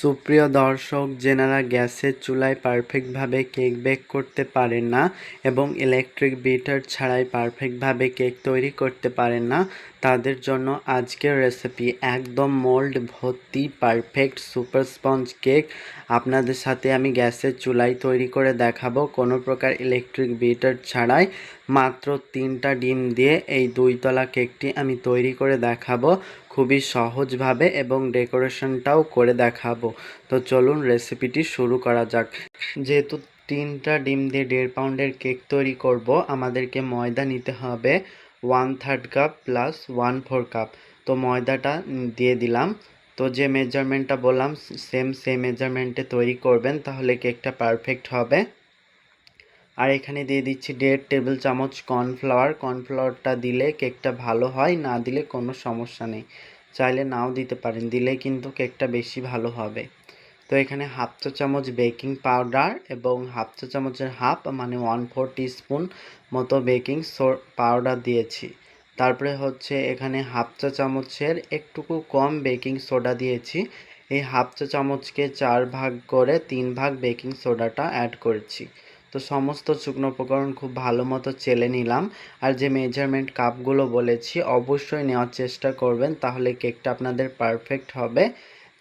সুপ্রিয় দর্শক যেনারা গ্যাসের চুলায় পারফেক্টভাবে কেক বেক করতে পারেন না এবং ইলেকট্রিক বিটার ছাড়াই পারফেক্টভাবে কেক তৈরি করতে পারেন না। তাদের জন্য আজকের রেসিপি একদম মোল্ড ভর্তি পারফেক্ট সুপার স্পঞ্জ কেক আপনাদের সাথে আমি গ্যাসের চুলায় তৈরি করে দেখাবো কোনো প্রকার ইলেকট্রিক বিটার ছাড়াই। মাত্র তিনটা ডিম দিয়ে এই দুইতলা কেকটি আমি তৈরি করে দেখাবো খুবই সহজভাবে এবং ডেকোরেশনটাও করে দেখাবো। তো চলুন রেসিপিটি শুরু করা যাক। যেহেতু তিনটা ডিম দিয়ে দেড় পাউন্ডের কেক তৈরি করব, আমাদেরকে ময়দা নিতে হবে। One third cup plus one four cup. তো ময়দাটা দিয়ে দিলাম। তো যে মেজারমেন্টটা বললাম, সেম সেম মেজারমেন্টে তৈরি করবেন, তাহলে কেকটা পারফেক্ট হবে। আর এখানে দিয়ে দিচ্ছি দেড় টেবিল চামচ কর্নফ্লাওয়ার। কর্নফ্লাওয়ারটা দিলে কেকটা ভালো হয়, না দিলে কোনো সমস্যা নেই। চাইলে নাও দিতে পারেন, দিলে কিন্তু কেকটা বেশি ভালো হবে। তো এখানে হাফ চা চামচ বেকিং পাউডার এবং হাফ চা চামচের হাফ মানে ওয়ান ফোর স্পুন মতো বেকিং পাউডার দিয়েছি। তারপরে হচ্ছে এখানে হাফ চা চামচের একটুকু কম বেকিং সোডা দিয়েছি। এই হাফ চা চামচকে চার ভাগ করে তিন ভাগ বেকিং সোডাটা অ্যাড করেছি। তো সমস্ত শুকনো উপকরণ খুব ভালো মতো চেলে নিলাম। আর যে মেজারমেন্ট কাপগুলো বলেছি, অবশ্যই নেওয়ার চেষ্টা করবেন, তাহলে কেকটা আপনাদের পারফেক্ট হবে।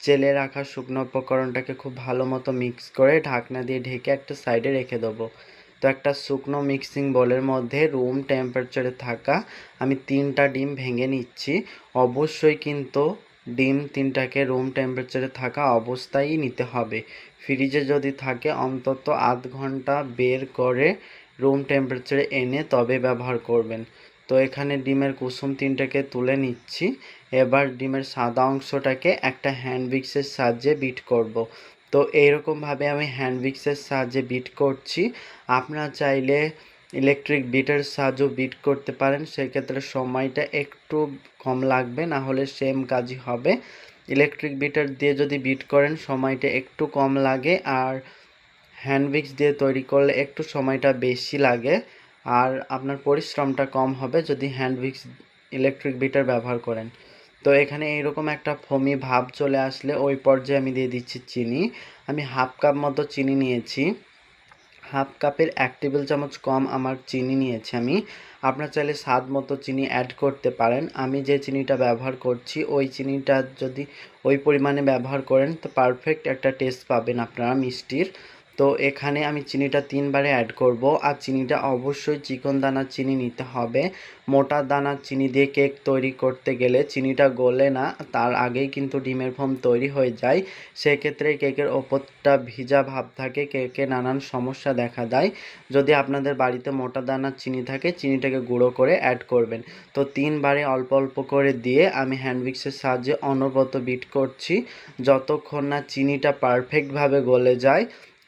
চেলে রাখা শুকনো উপকরণটাকে খুব ভালো মতো মিক্স করে ঢাকনা দিয়ে ঢেকে একটা সাইডে রেখে দেবো। তো একটা শুকনো মিক্সিং বলের মধ্যে রুম টেম্পারেচারে থাকা আমি তিনটা ডিম ভেঙে নিচ্ছি। অবশ্যই কিন্তু ডিম তিনটাকে রুম টেম্পারেচারে থাকা অবস্থায় নিতে হবে। ফ্রিজে যদি থাকে অন্তত আধ ঘণ্টা বের করে রুম টেম্পারেচারে এনে তবে ব্যবহার করবেন। তো এখানে ডিমের কুসুম তিনটাকে তুলে নিচ্ছি। এবার ডিমের সাদা অংশটাকে একটা হ্যান্ড উইক্সের সাহায্যে বিট করব। তো এইরকমভাবে আমি হ্যান্ড উইক্সের সাহায্যে বিট করছি। আপনারা চাইলে ইলেকট্রিক বিটের সাহায্যে বিট করতে পারেন। সেক্ষেত্রে সময়টা একটু কম লাগবে, না হলে সেম কাজই হবে। ইলেকট্রিক বিটার দিয়ে যদি বিট করেন, সময়টা একটু কম লাগে। আর হ্যান্ড উইক্স দিয়ে তৈরি করলে একটু সময়টা বেশি লাগে। আর আপনার পরিশ্রমটা কম হবে যদি হ্যান্ড উইক্স ইলেকট্রিক বিটার ব্যবহার করেন। তো এখানে এইরকম একটা ফমি ভাব চলে আসলে ওই পর্যায়ে আমি দিয়ে দিচ্ছি চিনি। আমি হাফ কাপ মতো চিনি নিয়েছি। হাফ কাপের এক টেবিল চামচ কম আমার চিনি নিয়েছি আমি। আপনার চাইলে স্বাদ মতো চিনি অ্যাড করতে পারেন। আমি যে চিনিটা ব্যবহার করছি, ওই চিনিটা যদি ওই পরিমাণে ব্যবহার করেন, তো পারফেক্ট একটা টেস্ট পাবেন আপনারা মিষ্টির। তো এখানে আমি চিনিটা তিনবারে অ্যাড করব। আর চিনিটা অবশ্যই চিকন দানার চিনি নিতে হবে। মোটা দানার চিনি দিয়ে কেক তৈরি করতে গেলে চিনিটা গলে না, তার আগেই কিন্তু ডিমের ফোম তৈরি হয়ে যায়। সেক্ষেত্রে কেকের ওপরটা ভিজা ভাব থাকে কেকে নানান সমস্যা দেখা দেয়। যদি আপনাদের বাড়িতে মোটা দানার চিনি থাকে, চিনিটাকে গুঁড়ো করে অ্যাড করবেন। তো তিনবারে অল্প অল্প করে দিয়ে আমি হ্যান্ডউইক্সের সাহায্যে অনবরত বিট করছি। যতক্ষণ না চিনিটা পারফেক্টভাবে গলে যায়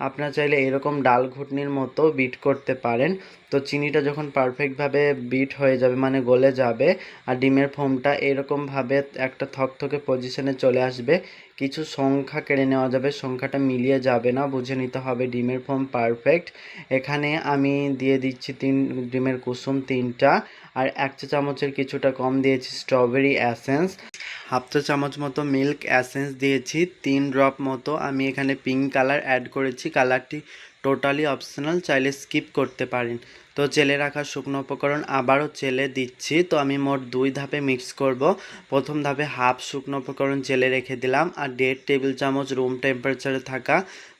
আপনারা চাইলে এরকম ডাল ঘুটনির মতো বিট করতে পারেন। তো চিনিটা যখন পারফেক্টভাবে বিট হয়ে যাবে মানে গলে যাবে, আর ডিমের ফোমটা এরকমভাবে একটা থকথকে পজিশনে চলে আসবে, কিছু সংখ্যা কেড়ে নেওয়া যাবে, সংখ্যাটা মিলিয়ে যাবে না, বুঝে নিতে হবে ডিমের ফোম পারফেক্ট এখানে আমি দিয়ে দিচ্ছি তিন, ডিমের কুসুম তিনটা, আর এক চা চামচের কিছুটা কম দিয়েছি স্ট্রবেরি অ্যাসেন্স হাফ চা চামচ মতো মিল্ক অ্যাসেন্স দিয়েছি, তিন ড্রপ মতো আমি এখানে পিঙ্ক কালার অ্যাড করেছি কালারটি টোটালি অপশনাল চাইলে স্কিপ করতে পারেন। তো জেলে রাখা শুকনো উপকরণ আবারও চেলে দিচ্ছি। তো আমি মোট দুই ধাপে মিক্স করব। প্রথম ধাপে হাফ শুকনো উপকরণ জেলে রেখে দিলাম। আর দেড় টেবিল চামচ রুম টেম্পারেচারে থাকা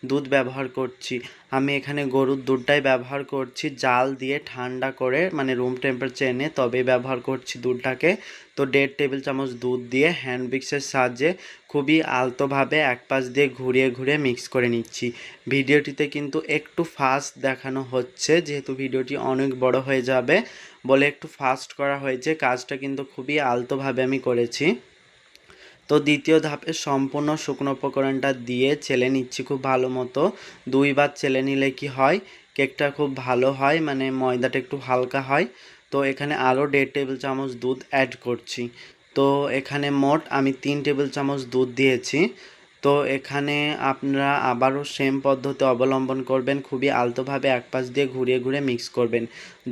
দুধ ব্যবহার করছি। আমি এখানে গরুর দুধটাই ব্যবহার করছি, জাল দিয়ে ঠান্ডা করে মানে রুম টেম্পারেচার এনে তবে ব্যবহার করছি দুধটাকে। তো দেড় টেবিল চামচ দুধ দিয়ে হ্যান্ড মিক্সের সাহায্যে খুবই আলতোভাবে এক পাশ দিয়ে ঘুরিয়ে ঘুরিয়ে মিক্স করে নিচ্ছি। ভিডিওটিতে কিন্তু একটু ফাস্ট দেখানো হচ্ছে, যেহেতু ভিডিওটি অনেক বড় হয়ে যাবে বলে একটু ফাস্ট করা হয়েছে, কাজটা কিন্তু খুবই আলতোভাবে আমি করেছি। তো দ্বিতীয় ধাপে সম্পূর্ণ শুকনো উপকরণটা দিয়ে ছেলে নিচ্ছি খুব ভালো মতো। দুইবার ছেলে নিলে কি হয়? কেকটা খুব ভালো হয় মানে ময়দাটা একটু হালকা হয়। তো এখানে আরও দেড় টেবিল চামচ দুধ অ্যাড করছি। তো এখানে মোট আমি তিন টেবিল চামচ দুধ দিয়েছি। তো এখানে আপনারা আবারও সেম পদ্ধতি অবলম্বন করবেন, খুবই আলতোভাবে এক পাশ দিয়ে ঘুরিয়ে ঘুরিয়ে মিক্স করবেন।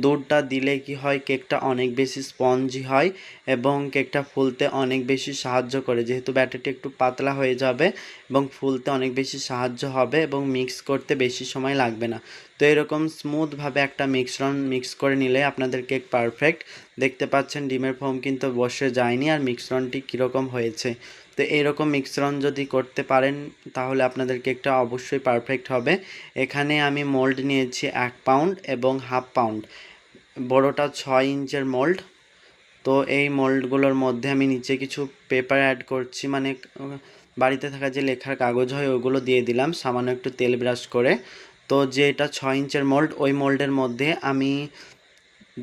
দুধটা দিলে কি হয়, কেকটা অনেক বেশি স্পঞ্জি হয় এবং কেকটা ফুলতে অনেক বেশি সাহায্য করে। যেহেতু ব্যাটারটি একটু পাতলা হয়ে যাবে এবং ফুলতে অনেক বেশি সাহায্য হবে এবং মিক্স করতে বেশি সময় লাগবে না। তো এরকম স্মুথভাবে একটা মিক্সরন মিক্স করে নিলে আপনাদের কেক পারফেক্ট দেখতে পাচ্ছেন, ডিমের ফোম কিন্তু বসে যায়নি আর মিক্সরনটি কীরকম হয়েছে। তো এইরকম মিক্সরন যদি করতে পারেন, তাহলে আপনাদের কেকটা অবশ্যই পারফেক্ট হবে। এখানে আমি মোল্ড নিয়েছি এক পাউন্ড এবং হাফ পাউন্ড বড়টা ছয় ইঞ্চের মোল্ড তো এই মোল্ডগুলোর মধ্যে আমি নিচে কিছু পেপার অ্যাড করছি মানে বাড়িতে থাকা যে লেখার কাগজ হয়, ওগুলো দিয়ে দিলাম, সামান্য একটু তেল ব্রাশ করে। তো যেটা ছয় ইঞ্চের মোল্ড ওই মোল্ডের মধ্যে আমি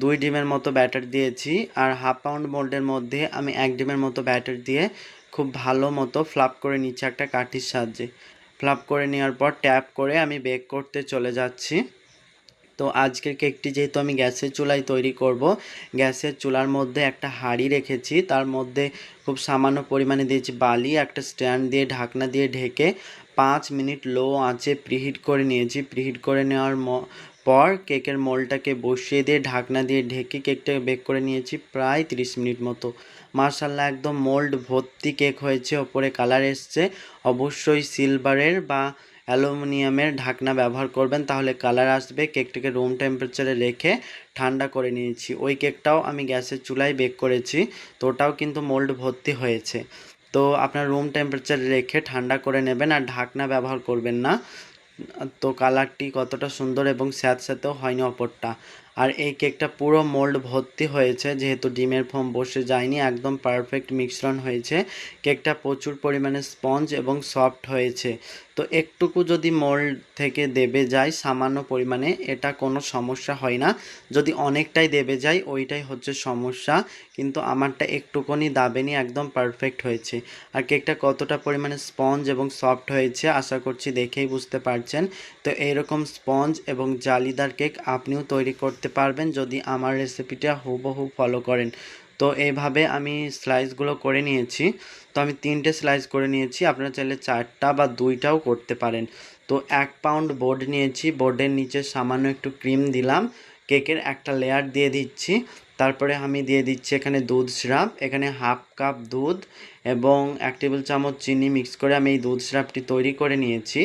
দুই ডিমের মতো ব্যাটার দিয়েছি, আর হাফ পাউন্ড মোল্ডের মধ্যে আমি এক ডিমের মতো ব্যাটার দিয়ে খুব ভালো মতো ফ্লাপ করে নিচ্ছি একটা কাঠির সাহায্যে। ফ্লাপ করে নেওয়ার পর ট্যাপ করে আমি বেক করতে চলে যাচ্ছি। তো আজকের কেকটি যেহেতু আমি গ্যাসের চুলায় তৈরি করব, গ্যাসের চুলার মধ্যে একটা হাঁড়ি রেখেছি, তার মধ্যে খুব সামান্য পরিমাণে দিয়েছি বালি, একটা স্ট্যান্ড দিয়ে ঢাকনা দিয়ে ঢেকে পাঁচ মিনিট লো আঁচে প্রিহিট করে নিয়েছি। প্রিহিট করে নেওয়ার পর কেকের মোলটাকে বসিয়ে দিয়ে ঢাকনা দিয়ে ঢেকে কেকটাকে বেক করে নিয়েছি প্রায় তিরিশ মিনিট মতো। মার্শাল্লাহ একদম মোল্ড ভর্তি কেক হয়েছে, ওপরে কালার এসছে। অবশ্যই সিলভারের বা অ্যালুমিনিয়ামের ঢাকনা ব্যবহার করবেন, তাহলে কালার আসবে। কেকটাকে রুম টেম্পারেচারে রেখে ঠান্ডা করে নিয়েছি। ওই কেকটাও আমি গ্যাসের চুলায় বেক করেছি, তো ওটাও কিন্তু মোল্ড ভর্তি হয়েছে। তো আপনার রুম টেম্পারেচারে রেখে ঠান্ডা করে নেবেন, আর ঢাকনা ব্যবহার করবেন না। তো কালারটি কতটা সুন্দর এবং স্যাঁত স্যাঁতেও হয়নি অপরটা। আর এই কেকটা পুরো মোল্ড ভর্তি হয়েছে, যেহেতু ডিমের ফোম বসে যায়নি, একদম পারফেক্ট মিশ্রণ হয়েছে। কেকটা প্রচুর পরিমাণে স্পঞ্জ এবং সফট হয়েছে। তো একটুকু যদি মোল্ড থেকে দেবে যায়, সামান্য পরিমাণে, এটা কোনো সমস্যা হয় না। যদি অনেকটাই দেবে যায়, ওইটাই হচ্ছে সমস্যা। কিন্তু আমারটা একটুকুনি দাবেনি, একদম পারফেক্ট হয়েছে। আর কেকটা কতটা পরিমাণে স্পঞ্জ এবং সফট হয়েছে, আশা করছি দেখেই বুঝতে পারছেন। তো এইরকম স্পঞ্জ এবং জালিদার কেক আপনিও তৈরি করতে পারবেন যদি আমার রেসিপিটা হুবহু ফলো করেন। তো এইভাবে আমি স্লাইসগুলো করে নিয়েছি। তো আমি তিনটে স্লাইস করে নিয়েছি। আপনারা চাইলে চারটা বা দুইটাও করতে পারেন। তো এক পাউন্ড বোর্ড নিয়েছি। বোর্ডের নিচে সামান্য একটু ক্রিম দিলাম। কেকের একটা লেয়ার দিয়ে দিচ্ছি। তারপরে আমি দিয়ে দিচ্ছি এখানে দুধ সিরাপ এখানে হাফ কাপ দুধ এবং এক টেবিল চামচ চিনি মিক্স করে আমি এই দুধ সিরাপটি তৈরি করে নিয়েছি।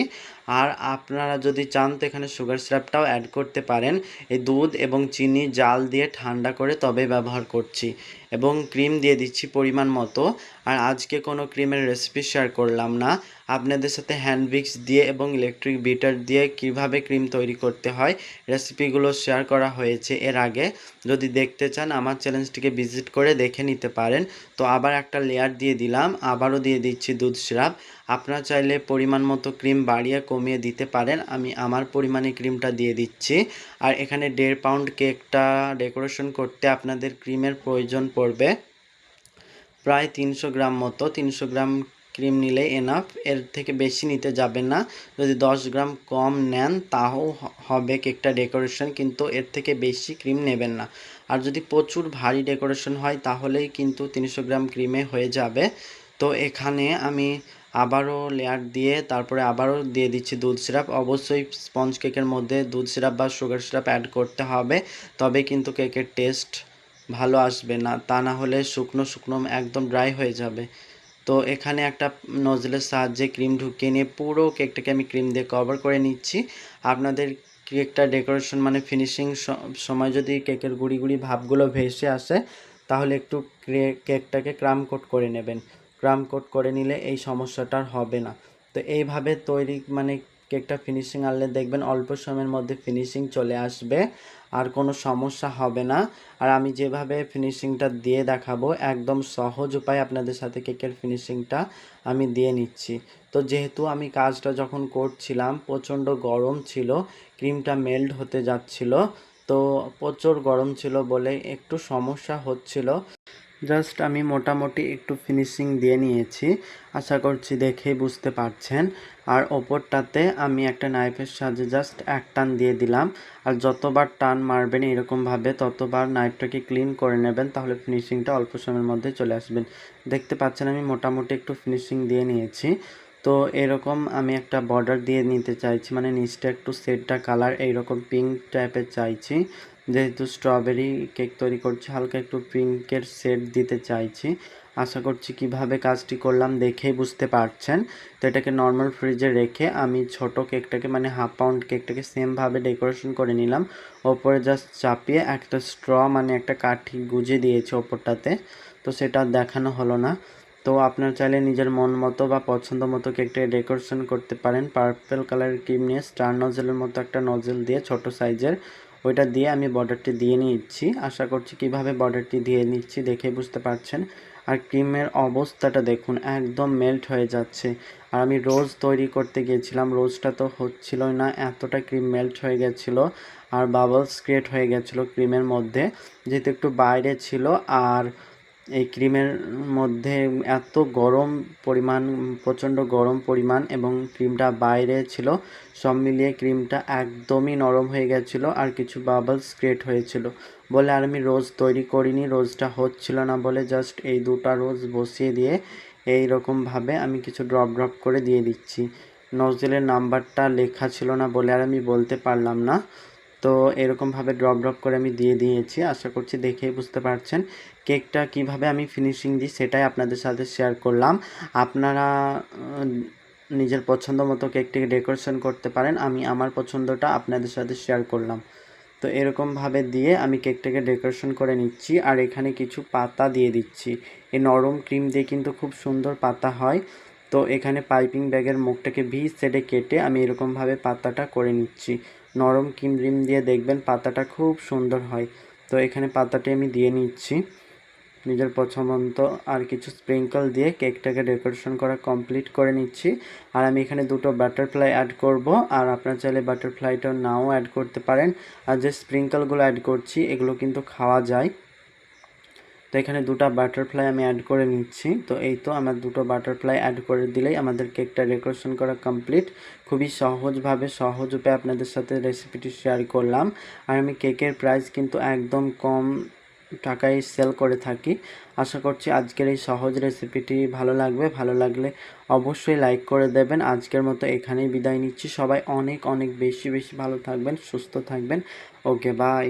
আর আপনারা যদি চান তো এখানে সুগার সিরাপটাও অ্যাড করতে পারেন। এই দুধ এবং চিনি জাল দিয়ে ঠান্ডা করে তবে ব্যবহার করছি এবং ক্রিম দিয়ে দিচ্ছি পরিমাণ মতো। আর আজকে কোনো ক্রিমের রেসিপি শেয়ার করলাম না। আপনাদের সাথে হ্যান্ড উইক্স দিয়ে এবং ইলেকট্রিক বিটার দিয়ে কীভাবে ক্রিম তৈরি করতে হয় রেসিপিগুলো শেয়ার করা হয়েছে এর আগে। যদি দেখতে চান, আমার চ্যালেঞ্জটিকে ভিজিট করে দেখে নিতে পারেন। তো আবার একটা লেয়ার দিয়ে দিলাম, আবারও দিয়ে দিচ্ছি দুধ সিরাপ আপনারা চাইলে পরিমাণ মতো ক্রিম বাড়িয়ে কমিয়ে দিতে পারেন। আমি আমার পরিমাণে ক্রিমটা দিয়ে দিচ্ছি। আর এখানে দেড় পাউন্ড কেকটা ডেকোরেশন করতে আপনাদের ক্রিমের প্রয়োজন পড়বে। প্রায় তিনশো গ্রাম মতো, তিনশো গ্রাম ক্রিম নিলে এনাফ এর থেকে বেশি নিতে যাবেন না। যদি দশ গ্রাম কম নেন, তাও হবে কেকটা ডেকোরেশন, কিন্তু এর থেকে বেশি ক্রিম নেবেন না। আর যদি প্রচুর ভারী ডেকোরেশন হয়, তাহলেই কিন্তু তিনশো গ্রাম ক্রিমে হয়ে যাবে। তো এখানে আমি আবারও লেয়ার দিয়ে তারপরে আবারও দিয়ে দিচ্ছি দুধ সিরাপ অবশ্যই স্পঞ্জ কেকের মধ্যে দুধ সিরাপ বা সুগার সিরাপ অ্যাড করতে হবে, তবে কিন্তু কেকের টেস্ট ভালো আসবে না। তা না হলে শুকনো শুকনো একদম ড্রাই হয়ে যাবে। তো এখানে একটা নজলের সাহায্যে ক্রিম ঢুকিয়ে নিয়ে পুরো কেকটাকে আমি ক্রিম দিয়ে কভার করে নিচ্ছি। আপনাদের কেকটা ডেকোরেশন মানে ফিনিশিং সময় যদি কেকের গুড়ি গুড়ি ভাবগুলো ভেসে আসে, তাহলে একটু কেকটাকে ক্রাম কোট করে নেবেন। কোট করে নিলে এই সমস্যাটা হবে না। তো এইভাবে তৈরি মানে কেকটা ফিনিশিং আনলে দেখবেন অল্প সময়ের মধ্যে ফিনিশিং চলে আসবে, আর কোনো সমস্যা হবে না। আর আমি যেভাবে ফিনিশিংটা দিয়ে দেখাবো, একদম সহজ উপায় আপনাদের সাথে কেকের ফিনিশিংটা আমি দিয়ে নিচ্ছি। তো যেহেতু আমি কাজটা যখন করছিলাম, প্রচণ্ড গরম ছিল, ক্রিমটা মেল্ট হতে যাচ্ছিল, তো প্রচুর গরম ছিল বলে একটু সমস্যা হচ্ছিল। জাস্ট আমি মোটামুটি একটু ফিনিশিং দিয়ে নিয়েছি। আশা করছি দেখেই বুঝতে পারছেন। আর ওপরটাতে আমি একটা নাইফের সাহায্যে জাস্ট এক টান দিয়ে দিলাম। আর যতবার টান মারবেন এরকমভাবে, ততবার নাইফটাকে ক্লিন করে নেবেন, তাহলে ফিনিশিংটা অল্প সময়ের মধ্যে চলে আসবেন। দেখতে পাচ্ছেন, আমি মোটামুটি একটু ফিনিশিং দিয়ে নিয়েছি। তো এরকম আমি একটা বর্ডার দিয়ে নিতে চাইছি মানে নিচটা একটু সেটটা কালার এইরকম পিঙ্ক টাইপের চাইছি। যেহেতু স্ট্রবেরি কেক তৈরি করছি, হালকা একটু পিঙ্কের সেট দিতে চাইছি। আশা করছি কীভাবে কাজটি করলাম দেখেই বুঝতে পারছেন। তো এটাকে নর্মাল ফ্রিজে রেখে আমি ছোট কেকটাকে মানে হাফ পাউন্ড কেকটাকে সেমভাবে ডেকোরেশন করে নিলাম। ওপরে জাস্ট চাপিয়ে একটা স্ট্র মানে একটা কাঠি গুজে দিয়েছি ওপরটাতে। তো সেটা দেখানো হলো না। তো আপনারা চাইলে নিজের মন মতো বা পছন্দ মতো কেকটা ডেকোরেশন করতে পারেন। পার্পেল কালারের ক্রিম নিয়ে স্টার নজেলের মতো একটা নজেল দিয়ে ছোট সাইজের ওইটা দিয়ে আমি বর্ডারটি দিয়ে নিচ্ছি। আশা করছি কীভাবে বর্ডারটি দিয়ে নিচ্ছি দেখে বুঝতে পারছেন। আর ক্রিমের অবস্থাটা দেখুন, একদম মেল্ট হয়ে যাচ্ছে। আর আমি রোজ তৈরি করতে গিয়েছিলাম রোজটা তো হচ্ছিলই না, এতটা ক্রিম মেল্ট হয়ে গেছিল আর বাবলস ক্রিয়েট হয়ে গেছিল ক্রিমের মধ্যে। যেহেতু একটু বাইরে ছিল আর এই ক্রিমের মধ্যে এত গরম পরিমাণ, প্রচণ্ড গরম পরিমাণ এবং ক্রিমটা বাইরে ছিল, সব মিলিয়ে ক্রিমটা একদমই নরম হয়ে গেছিল আর কিছু বাবলস ক্রিয়েট হয়েছিল বলে আর আমি রোজ তৈরি করিনি, রোজটা হচ্ছিল না বলে জাস্ট এই দুটা রোজ বসিয়ে দিয়ে এই রকমভাবে আমি কিছু ড্রপ ড্রপ করে দিয়ে দিচ্ছি। নজলের নাম্বারটা লেখা ছিল না বলে আর আমি বলতে পারলাম না। তো এরকমভাবে ড্রপ ড্রপ করে আমি দিয়ে দিয়েছি। আশা করছি দেখেই বুঝতে পারছেন কেকটা কীভাবে আমি ফিনিশিং দিই সেটাই আপনাদের সাথে শেয়ার করলাম। আপনারা নিজের পছন্দ মতো কেকটিকে ডেকোরেশন করতে পারেন। আমি আমার পছন্দটা আপনাদের সাথে শেয়ার করলাম। তো এরকমভাবে দিয়ে আমি কেকটাকে ডেকোরেশন করে নিচ্ছি আর এখানে কিছু পাতা দিয়ে দিচ্ছি। এই নরম ক্রিম দিয়ে কিন্তু খুব সুন্দর পাতা হয়। তো এখানে পাইপিং ব্যাগের মুখটাকে ভি সেটে কেটে আমি এরকমভাবে পাতাটা করে নিচ্ছি। নরম ক্রিম রিম দিয়ে দেখবেন পাতাটা খুব সুন্দর হয়। তো এখানে পাতাটি আমি দিয়ে নিচ্ছি। নিজের পছন্দ আর কিছু স্প্রিঙ্কল দিয়ে কেকটাকে ডেকোরেশন করা কমপ্লিট করে নিচ্ছি। আর আমি এখানে দুটো বাটারফ্লাই অ্যাড করব। আর আপনারা চাইলে বাটারফ্লাইটা নাও অ্যাড করতে পারেন। আর যে স্প্রিঙ্কলগুলো অ্যাড করছি, এগুলো কিন্তু খাওয়া যায়। তো এখানে দুটো বাটারফ্লাই আমি অ্যাড করে নিচ্ছি। তো এই তো আমার দুটো বাটারফ্লাই অ্যাড করে দিলেই আমাদের কেকটা ডেকোরেশন করা কমপ্লিট খুবই সহজভাবে, সহজ উপায়ে আপনাদের সাথে রেসিপিটি শেয়ার করলাম। আর আমি কেকের প্রাইস কিন্তু একদম কম টাকায় সেল করে থাকি। আশা করছি আজকের এই সহজ রেসিপিটি ভালো লাগবে। ভালো লাগলে অবশ্যই লাইক করে দেবেন। আজকের মতো এখানেই বিদায় নিচ্ছি। সবাই অনেক অনেক বেশি বেশি ভালো থাকবেন, সুস্থ থাকবেন। Okay bye